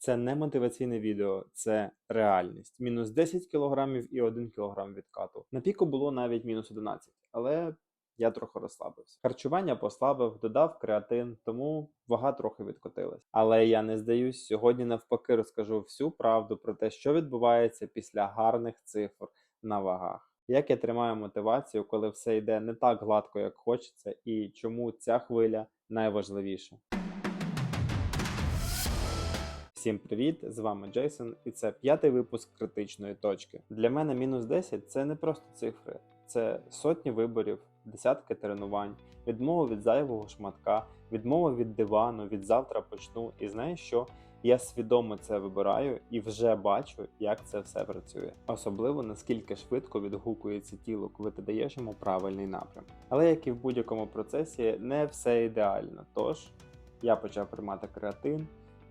Це не мотиваційне відео, це реальність. Мінус 10 кілограмів і 1 кілограм відкату. На піку було навіть мінус 11, але я трохи розслабився. Харчування послабив, додав креатин, тому вага трохи відкотилась. Але я не здаюсь. Сьогодні навпаки розкажу всю правду про те, що відбувається після гарних цифр на вагах. Як я тримаю мотивацію, коли все йде не так гладко, як хочеться, і чому ця хвиля найважливіша. Всім привіт! З вами Джейсон, і це п'ятий випуск критичної точки. Для мене мінус 10 це не просто цифри, це сотні виборів, десятки тренувань, відмова від зайвого шматка, відмова від дивану, від завтра почну. І знаєш що? Я свідомо це вибираю і вже бачу, як це все працює. Особливо наскільки швидко відгукується тіло, коли ти даєш йому правильний напрям. Але як і в будь-якому процесі, не все ідеально. Тож я почав приймати креатин.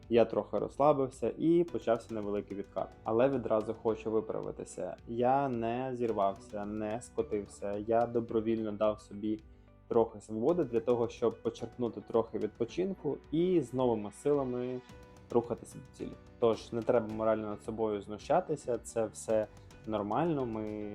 Я трохи розслабився і почався невеликий відкат. Але відразу хочу виправитися. Я не зірвався, не скотився. Я добровільно дав собі трохи свободи для того, щоб почерпнути трохи відпочинку і з новими силами рухатися до цілі. Тож не треба морально над собою знущатися, це все нормально. Ми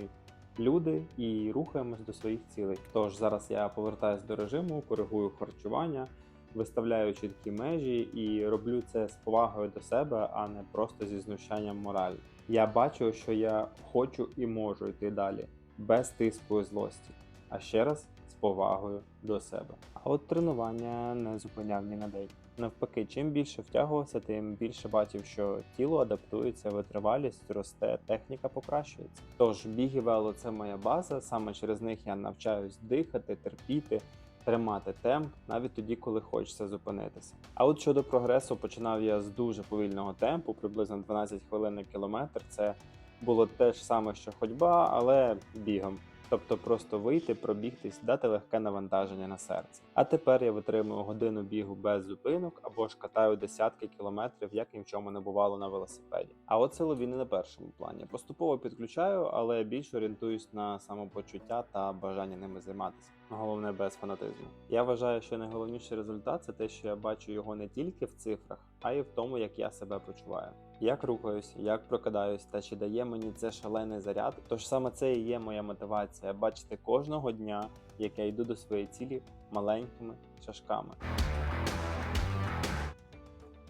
люди і рухаємось до своїх цілей. Тож зараз я повертаюсь до режиму, коригую харчування виставляю чіткі межі і роблю це з повагою до себе, а не просто зі знущанням моралі. Я бачу, що я хочу і можу йти далі без тиску і злості, а ще раз з повагою до себе. А от тренування не зупиняв ні на день. Навпаки, чим більше втягувався, тим більше бачив, що тіло адаптується, витривалість росте, техніка покращується. Тож біг і вело це моя база. Саме через них я навчаюсь дихати, терпіти, тримати темп навіть тоді, коли хочеться зупинитися. А от щодо прогресу, починав я з дуже повільного темпу, приблизно 12 хвилин на кілометр. Це було те ж саме, що ходьба, але бігом. Тобто просто вийти, пробігтись, дати легке навантаження на серце. А тепер я витримую годину бігу без зупинок або ж катаю десятки кілометрів, як ні в чому не бувало на велосипеді. А от силові не на першому плані. Поступово підключаю, але більше орієнтуюсь на самопочуття та бажання ними займатися. Головне без фанатизму. Я вважаю, що найголовніший результат це те, що я бачу його не тільки в цифрах, а й в тому, як я себе почуваю. Як рухаюсь, як прокидаюсь, та чи дає мені це шалений заряд. Тож саме це і є моя мотивація бачити кожного дня, як я йду до своєї цілі маленькими шажками.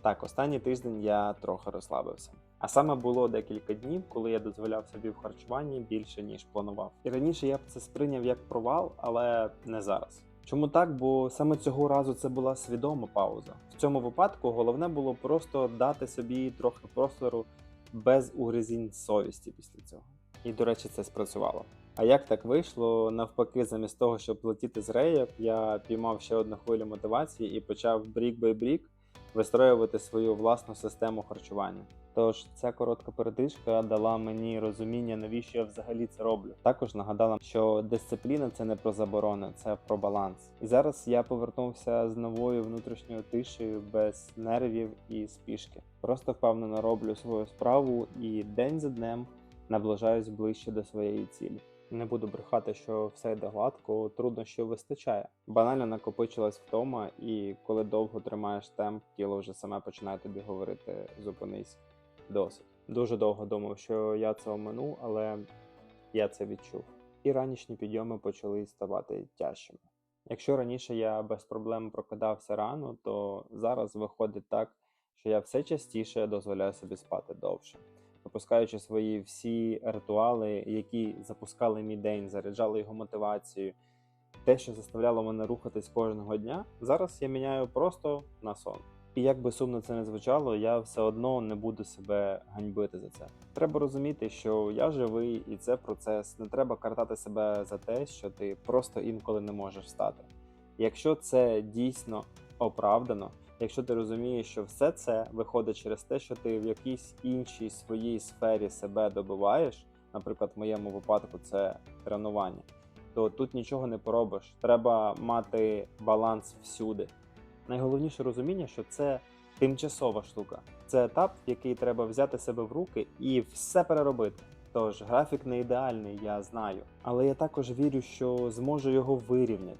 Так, останній тиждень я трохи розслабився. А саме було декілька днів, коли я дозволяв собі в харчуванні більше ніж планував. І раніше я б це сприйняв як провал, але не зараз. Чому так? Бо саме цього разу це була свідома пауза. В цьому випадку головне було просто дати собі трохи простору без угризінь совісті після цього. І, до речі, це спрацювало. А як так вийшло? Навпаки, замість того, щоб летіти з реєк, я піймав ще одну хвилю мотивації і почав брік бай брік вистроювати свою власну систему харчування. Тож ця коротка передишка дала мені розуміння, навіщо я взагалі це роблю. Також нагадала, що дисципліна це не про заборони, це про баланс. І зараз я повернувся з новою внутрішньою тишею без нервів і спішки. Просто впевнено роблю свою справу і день за днем наближаюсь ближче до своєї цілі. Не буду брехати, що все йде гладко, труднощів вистачає. Банально накопичилась втома, і коли довго тримаєш темп, тіло вже саме починає тобі говорити зупинись досить. Дуже довго думав, що я це омину, але я це відчув. І ранішні підйоми почали ставати тяжчими. Якщо раніше я без проблем прокидався рано, то зараз виходить так, що я все частіше дозволяю собі спати довше пропускаючи свої всі ритуали, які запускали мій день, заряджали його мотивацією, те, що заставляло мене рухатись кожного дня, зараз я міняю просто на сон. І як би сумно це не звучало, я все одно не буду себе ганьбити за це. Треба розуміти, що я живий і це процес. Не треба картати себе за те, що ти просто інколи не можеш стати. Якщо це дійсно оправдано, якщо ти розумієш, що все це виходить через те, що ти в якійсь іншій своїй сфері себе добиваєш, наприклад, в моєму випадку це тренування, то тут нічого не поробиш. Треба мати баланс всюди. Найголовніше розуміння, що це тимчасова штука. Це етап, в який треба взяти себе в руки і все переробити. Тож графік не ідеальний, я знаю, але я також вірю, що зможу його вирівняти.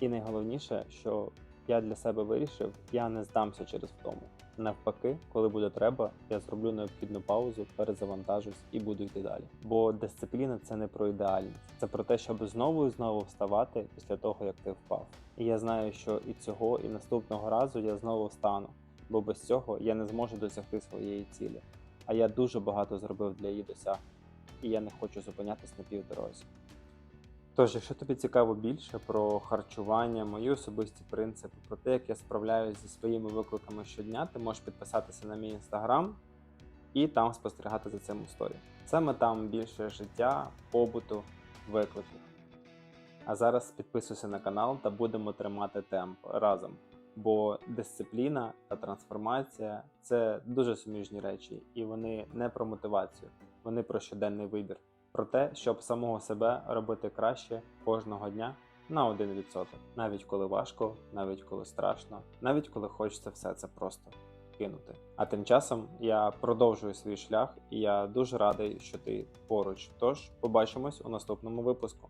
І найголовніше, що я для себе вирішив, я не здамся через втому. Навпаки, коли буде треба, я зроблю необхідну паузу, перезавантажусь і буду йти далі. Бо дисципліна це не про ідеальність, це про те, щоб знову і знову вставати після того, як ти впав. І я знаю, що і цього, і наступного разу я знову встану, бо без цього я не зможу досягти своєї цілі. А я дуже багато зробив для її досягнення, і я не хочу зупинятись на півдорозі. Тож, якщо тобі цікаво більше про харчування, мої особисті принципи, про те, як я справляюся зі своїми викликами щодня, ти можеш підписатися на мій інстаграм і там спостерігати за цим у. Саме там більше життя, побуту, викликів. А зараз підписуйся на канал та будемо тримати темп разом. Бо дисципліна та трансформація це дуже суміжні речі, і вони не про мотивацію, вони про щоденний вибір про те, щоб самого себе робити краще кожного дня на 1%. Навіть коли важко, навіть коли страшно, навіть коли хочеться все це просто кинути. А тим часом я продовжую свій шлях, і я дуже радий, що ти поруч. Тож побачимось у наступному випуску.